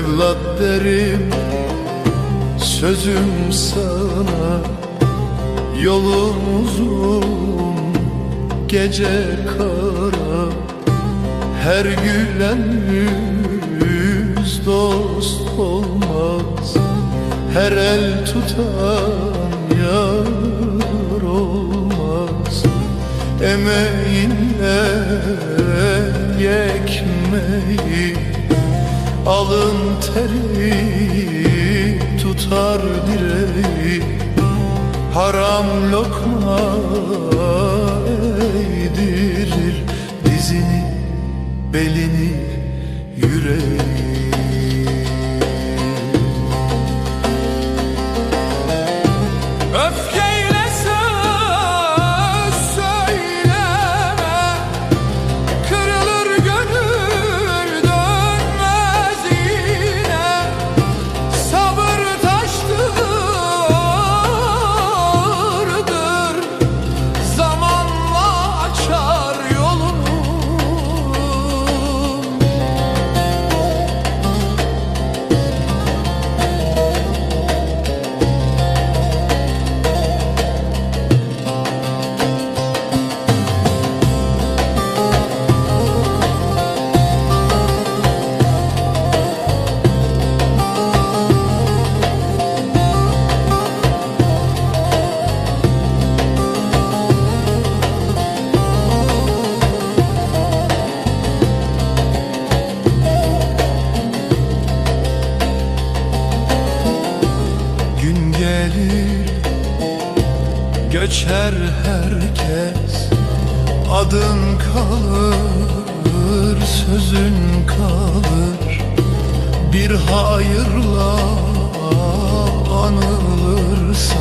evlat derim Sözüm sana. Yolun uzun Gece kara. Her gülen yüz dost olmaz. Her el tutan yar olmaz. Emeğinle yekmeyi Alın teri tutar direği. Haram lokma eğdirir Dizini, belini, yüreği göçer herkes Adın kalır sözün kalır. Bir hayırla anılırsın